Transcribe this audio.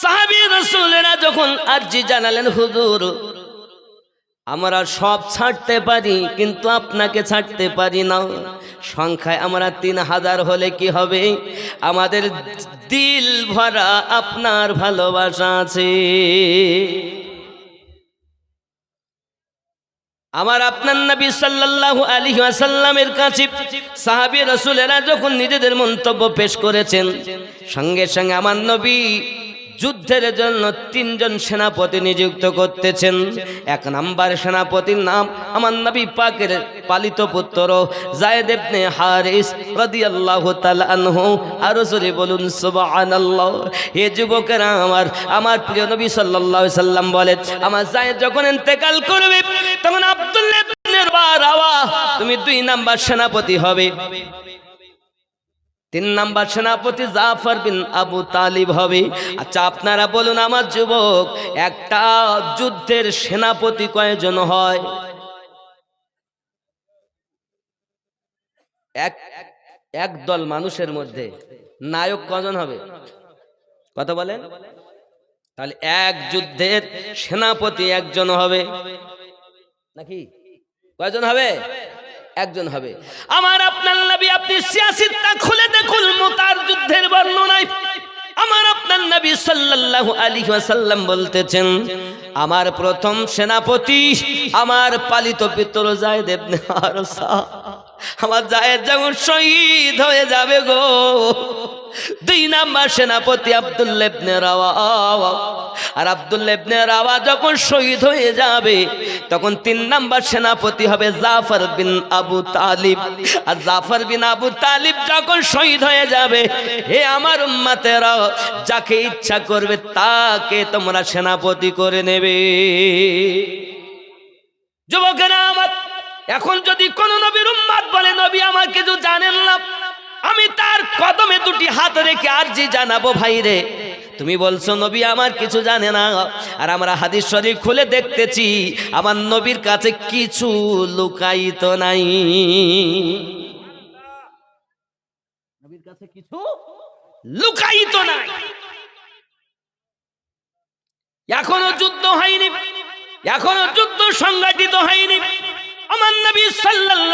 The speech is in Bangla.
সাহাবি রসুলেরা যখন আরজি জানালেন, হুজুর, আমরা সব ছাড়তে পারি, কিন্তু আপনাকে ছাড়তে পারি না। সংখ্যায় আমরা তিন হাজার হলে কি হবে? আমাদের দিল ভরা আপনার ভালোবাসা আছে। আমার আপনার নবী সাল্লাল্লাহু আলাইহি ওয়াসাল্লামের কাছে সাহাবী রাসূলেরা যখন নিজেদের মন্তব্য পেশ করেছেন, সঙ্গে সঙ্গে আমার নবী যুদ্ধের জন্য তিনজন সেনাপতি নিযুক্ত করতেছেন। এক নাম্বার সেনাপতির নাম আমার নবী পাকের পালিত পুত্র জায়েদ ইবনে হারিস রাদিয়াল্লাহু তাআলা আর জোরে বলুন, সুবহানাল্লাহ। হে যুবকেরা, আমার আমার প্রিয় নবী সাল্লাল্লাহু সাল্লাম বলেন, আমার জায়েদ যখন ইন্তেকাল করবে, তখন আব্দুল্লাহ তুমি দুই নাম্বার সেনাপতি হবে। তিন নাম্বার সেনাপতি জাফর বিন আবু তালিব হবে। আচ্ছা আপনারা বলুন আমার যুবক, একটা যুদ্ধের সেনাপতি কয়জন হয়? এক এক দল মানুষের মধ্যে। নায়ক কজন হবে? কথা বলেন। তাহলে এক যুদ্ধের সেনাপতি একজন হবে। নাকি? কয়জন হবে? একজন হবে। আমার আপনার নবী আপনি সিয়াসিতটা খুলে দেখুন, মোতার যুদ্ধের বর্ণনায়। আমার আপনার নবী সাল্লাল্লাহু আলাইহি ওয়াসাল্লাম বলতেছেন, আমার প্রথম সেনাপতি আমার পালিত পিতর জায়েদ ইবনে হারসা আমার জায়েদ যখন শহীদ হয়ে যাবে গো দুই নাম্বার সেনাপতি আব্দুল্লাহ ইবনে রাওয়া আর আব্দুল্লাহ ইবনে রাওয়া যখন শহীদ হয়ে যাবে, তখন তিন নাম্বার সেনাপতি হবে জাফর বিন আবু তালিব। আর জাফর বিন আবু তালিব যখন শহীদ হয়ে যাবে, হে আমার উম্মতেরা, যাকে ইচ্ছা করবে তাকে তোমরা সেনাপতি করে নেবে। যুবকেরা আমার, এখন যদি কোন নবীর উম্মাদ হাত রেখে আর জি জানাব ভাই রে। তুমি বলছো নবী আমার কিছু জানে না। আর আমরা হাদিস শরীফ খুলে দেখতেছি আমার নবীর কাছে কিছু লুকায়িত নাই। নবীর কাছে কিছু লুকায়িত নাই। এখনও যুদ্ধ হয়নি এখনও যুদ্ধ সংগঠিত হয়নি। আমার নবী সাল্লাল্লাহু